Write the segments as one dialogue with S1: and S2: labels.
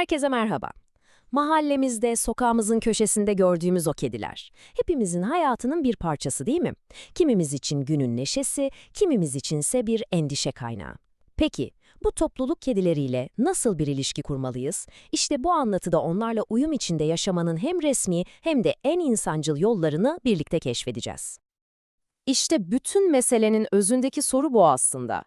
S1: Herkese merhaba. Mahallemizde, sokağımızın köşesinde gördüğümüz o kediler. Hepimizin hayatının bir parçası değil mi? Kimimiz için günün neşesi, kimimiz içinse bir endişe kaynağı. Peki, bu topluluk kedileriyle nasıl bir ilişki kurmalıyız? İşte bu anlatıda onlarla uyum içinde yaşamanın hem resmi hem de en insancıl yollarını birlikte keşfedeceğiz. İşte bütün meselenin özündeki soru bu aslında.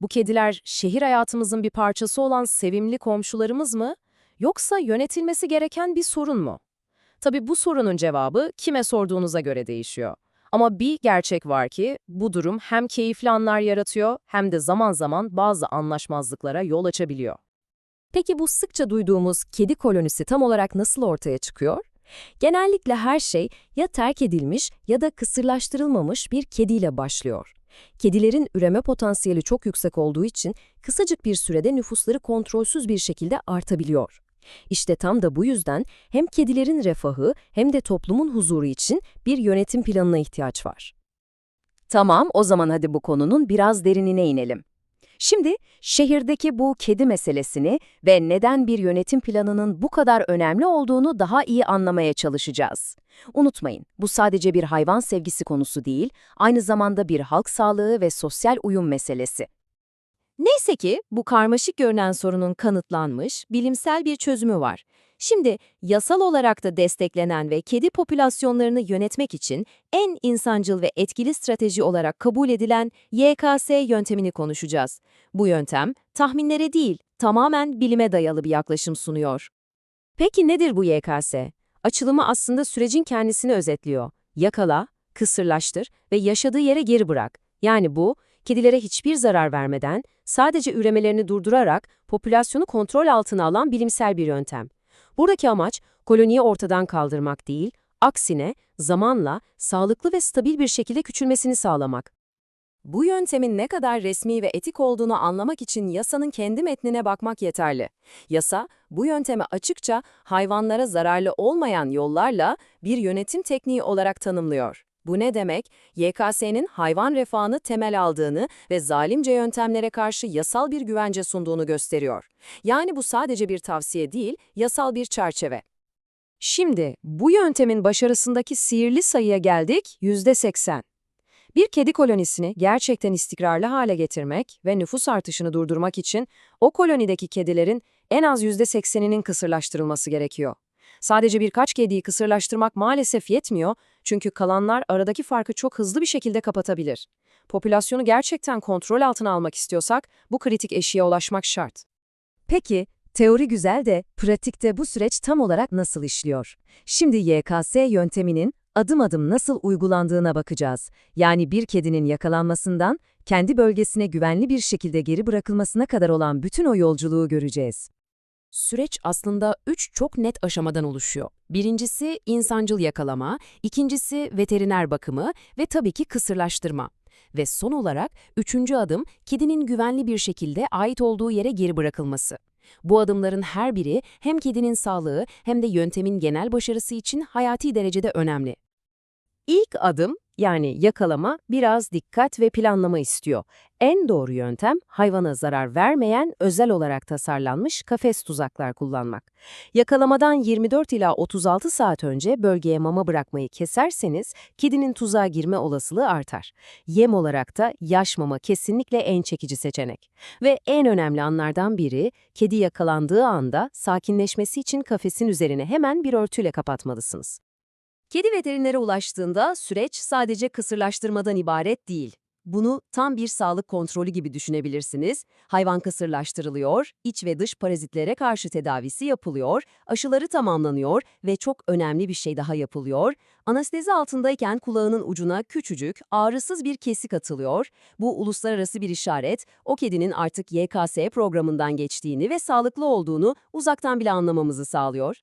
S1: Bu kediler şehir hayatımızın bir parçası olan sevimli komşularımız mı? Yoksa yönetilmesi gereken bir sorun mu? Tabii bu sorunun cevabı kime sorduğunuza göre değişiyor. Ama bir gerçek var ki bu durum hem keyifli anlar yaratıyor hem de zaman zaman bazı anlaşmazlıklara yol açabiliyor. Peki bu sıkça duyduğumuz kedi kolonisi tam olarak nasıl ortaya çıkıyor? Genellikle her şey ya terk edilmiş ya da kısırlaştırılmamış bir kediyle başlıyor. Kedilerin üreme potansiyeli çok yüksek olduğu için kısacık bir sürede nüfusları kontrolsüz bir şekilde artabiliyor. İşte tam da bu yüzden hem kedilerin refahı hem de toplumun huzuru için bir yönetim planına ihtiyaç var. Tamam, o zaman hadi bu konunun biraz derinine inelim. Şimdi şehirdeki bu kedi meselesini ve neden bir yönetim planının bu kadar önemli olduğunu daha iyi anlamaya çalışacağız. Unutmayın, bu sadece bir hayvan sevgisi konusu değil, aynı zamanda bir halk sağlığı ve sosyal uyum meselesi. Neyse ki bu karmaşık görünen sorunun kanıtlanmış, bilimsel bir çözümü var. Şimdi yasal olarak da desteklenen ve kedi popülasyonlarını yönetmek için en insancıl ve etkili strateji olarak kabul edilen YKS yöntemini konuşacağız. Bu yöntem tahminlere değil, tamamen bilime dayalı bir yaklaşım sunuyor. Peki nedir bu YKS? Açılımı aslında sürecin kendisini özetliyor. Yakala, kısırlaştır ve yaşadığı yere geri bırak. Yani bu, kedilere hiçbir zarar vermeden, sadece üremelerini durdurarak popülasyonu kontrol altına alan bilimsel bir yöntem. Buradaki amaç koloniyi ortadan kaldırmak değil, aksine zamanla sağlıklı ve stabil bir şekilde küçülmesini sağlamak. Bu yöntemin ne kadar resmi ve etik olduğunu anlamak için yasanın kendi metnine bakmak yeterli. Yasa, bu yöntemi açıkça hayvanlara zararlı olmayan yollarla bir yönetim tekniği olarak tanımlıyor. Bu ne demek? YKS'nin hayvan refahını temel aldığını ve zalimce yöntemlere karşı yasal bir güvence sunduğunu gösteriyor. Yani bu sadece bir tavsiye değil, yasal bir çerçeve. Şimdi bu yöntemin başarısındaki sihirli sayıya geldik %80. Bir kedi kolonisini gerçekten istikrarlı hale getirmek ve nüfus artışını durdurmak için o kolonideki kedilerin en az %80'inin kısırlaştırılması gerekiyor. Sadece birkaç kediyi kısırlaştırmak maalesef yetmiyor çünkü kalanlar aradaki farkı çok hızlı bir şekilde kapatabilir. Popülasyonu gerçekten kontrol altına almak istiyorsak bu kritik eşiğe ulaşmak şart. Peki, teori güzel de pratikte bu süreç tam olarak nasıl işliyor? Şimdi YKS yönteminin adım adım nasıl uygulandığına bakacağız. Yani bir kedinin yakalanmasından kendi bölgesine güvenli bir şekilde geri bırakılmasına kadar olan bütün o yolculuğu göreceğiz. Süreç aslında üç çok net aşamadan oluşuyor. Birincisi insancıl yakalama, ikincisi veteriner bakımı ve tabii ki kısırlaştırma. Ve son olarak üçüncü adım kedinin güvenli bir şekilde ait olduğu yere geri bırakılması. Bu adımların her biri hem kedinin sağlığı hem de yöntemin genel başarısı için hayati derecede önemli. İlk adım yani yakalama biraz dikkat ve planlama istiyor. En doğru yöntem hayvana zarar vermeyen özel olarak tasarlanmış kafes tuzaklar kullanmak. Yakalamadan 24 ila 36 saat önce bölgeye mama bırakmayı keserseniz kedinin tuzağa girme olasılığı artar. Yem olarak da yaş mama kesinlikle en çekici seçenek. Ve en önemli anlardan biri kedi yakalandığı anda sakinleşmesi için kafesin üzerine hemen bir örtüyle kapatmalısınız. Kedi veterinere ulaştığında süreç sadece kısırlaştırmadan ibaret değil. Bunu tam bir sağlık kontrolü gibi düşünebilirsiniz. Hayvan kısırlaştırılıyor, iç ve dış parazitlere karşı tedavisi yapılıyor, aşıları tamamlanıyor ve çok önemli bir şey daha yapılıyor. Anestezi altındayken kulağının ucuna küçücük, ağrısız bir kesik atılıyor. Bu uluslararası bir işaret, o kedinin artık YKS programından geçtiğini ve sağlıklı olduğunu uzaktan bile anlamamızı sağlıyor.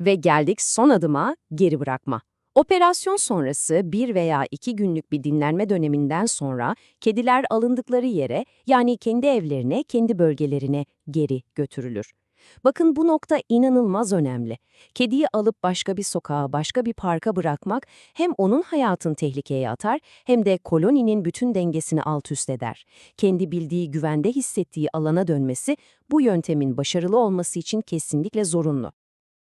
S1: Ve geldik son adıma, geri bırakma. Operasyon sonrası bir veya iki günlük bir dinlenme döneminden sonra kediler alındıkları yere yani kendi evlerine, kendi bölgelerine geri götürülür.
S2: Bakın bu nokta inanılmaz önemli. Kediyi alıp başka bir sokağa, başka bir parka bırakmak hem onun hayatını tehlikeye atar hem de koloninin bütün dengesini alt üst eder. Kendi bildiği, güvende hissettiği alana dönmesi bu yöntemin başarılı olması için kesinlikle zorunlu.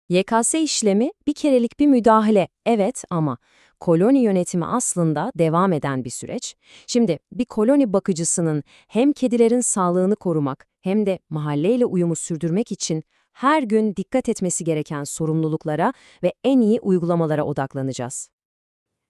S2: YKS işlemi bir kerelik bir müdahale, evet ama koloni yönetimi aslında devam eden bir süreç. Şimdi bir koloni bakıcısının hem kedilerin sağlığını korumak hem de mahalleyle uyumu sürdürmek için her gün dikkat etmesi gereken sorumluluklara ve en iyi uygulamalara odaklanacağız.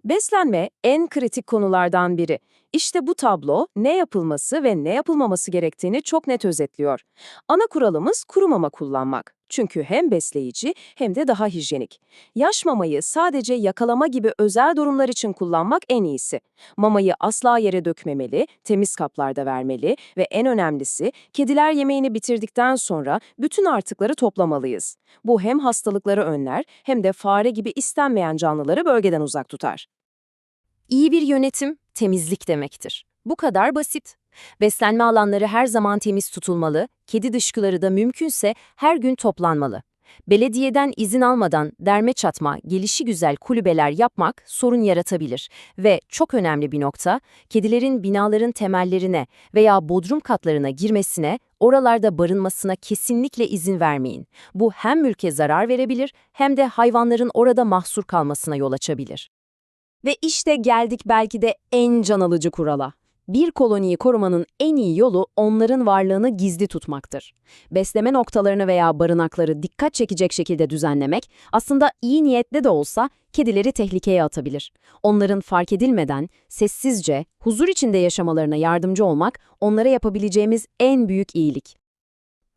S2: Beslenme en kritik konulardan biri. İşte bu tablo ne yapılması ve ne yapılmaması gerektiğini çok net özetliyor. Ana kuralımız kuru mama kullanmak. Çünkü hem besleyici hem de daha hijyenik. Yaş mamayı sadece yakalama gibi özel durumlar için kullanmak en iyisi. Mamayı asla yere dökmemeli, temiz kaplarda vermeli ve en önemlisi kediler yemeğini bitirdikten sonra bütün artıkları toplamalıyız. Bu hem hastalıkları önler hem de fare gibi istenmeyen canlıları bölgeden uzak tutar. İyi bir yönetim, temizlik demektir. Bu kadar basit. Beslenme alanları her zaman temiz tutulmalı, kedi dışkıları da mümkünse her gün toplanmalı. Belediyeden izin almadan derme çatma, gelişi güzel kulübeler yapmak sorun yaratabilir. Ve çok önemli bir nokta, kedilerin binaların temellerine veya bodrum katlarına girmesine, oralarda barınmasına kesinlikle izin vermeyin. Bu hem mülke zarar verebilir hem de hayvanların orada mahsur kalmasına yol açabilir. Ve işte geldik belki de en can alıcı kurala. Bir koloniyi korumanın en iyi yolu onların varlığını gizli tutmaktır. Besleme noktalarını veya barınakları dikkat çekecek şekilde düzenlemek aslında iyi niyetle de olsa kedileri tehlikeye atabilir. Onların fark edilmeden, sessizce, huzur içinde yaşamalarına yardımcı olmak onlara yapabileceğimiz en büyük iyilik.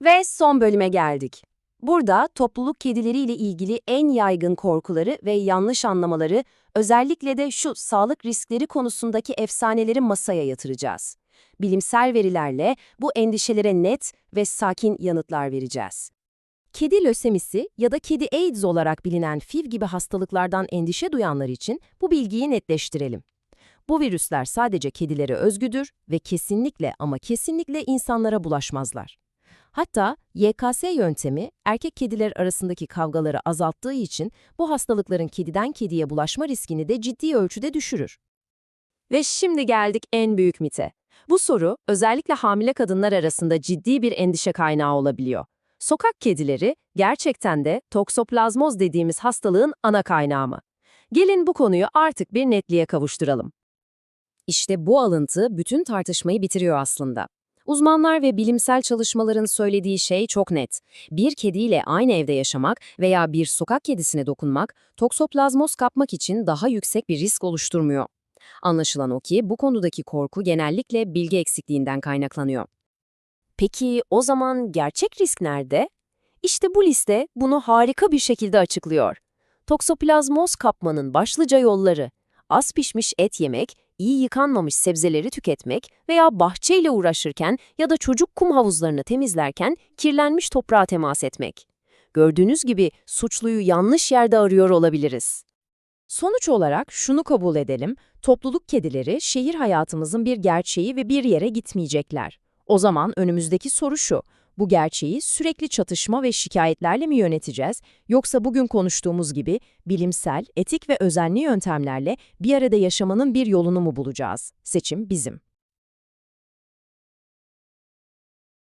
S2: Ve son bölüme geldik. Burada topluluk kedileriyle ilgili en yaygın korkuları ve yanlış anlamaları, özellikle de şu sağlık riskleri konusundaki efsaneleri masaya yatıracağız. Bilimsel verilerle bu endişelere net ve sakin yanıtlar vereceğiz. Kedi lösemisi ya da kedi AIDS olarak bilinen FIV gibi hastalıklardan endişe duyanlar için bu bilgiyi netleştirelim. Bu virüsler sadece kedilere özgüdür ve kesinlikle ama kesinlikle insanlara bulaşmazlar. Hatta YKS yöntemi erkek kediler arasındaki kavgaları azalttığı için bu hastalıkların kediden kediye bulaşma riskini de ciddi ölçüde düşürür. Ve şimdi geldik en büyük mite. Bu soru özellikle hamile kadınlar arasında ciddi bir endişe kaynağı olabiliyor. Sokak kedileri gerçekten de toksoplazmoz dediğimiz hastalığın ana kaynağı mı? Gelin bu konuyu artık bir netliğe kavuşturalım. İşte bu alıntı bütün tartışmayı bitiriyor aslında. Uzmanlar ve bilimsel çalışmaların söylediği şey çok net. Bir kediyle aynı evde yaşamak veya bir sokak kedisine dokunmak, toksoplazmoz kapmak için daha yüksek bir risk oluşturmuyor. Anlaşılan o ki bu konudaki korku genellikle bilgi eksikliğinden kaynaklanıyor. Peki o zaman gerçek risk nerede? İşte bu liste bunu harika bir şekilde açıklıyor. Toksoplazmoz kapmanın başlıca yolları, az pişmiş et yemek, iyi yıkanmamış sebzeleri tüketmek veya bahçeyle uğraşırken ya da çocuk kum havuzlarını temizlerken kirlenmiş toprağa temas etmek. Gördüğünüz gibi suçluyu yanlış yerde arıyor olabiliriz. Sonuç olarak şunu kabul edelim, topluluk kedileri şehir hayatımızın bir gerçeği ve bir yere gitmeyecekler. O zaman önümüzdeki soru şu, bu gerçeği sürekli çatışma ve şikayetlerle mi yöneteceğiz, yoksa bugün konuştuğumuz gibi bilimsel, etik ve özenli yöntemlerle bir arada yaşamanın bir yolunu mu bulacağız? Seçim bizim.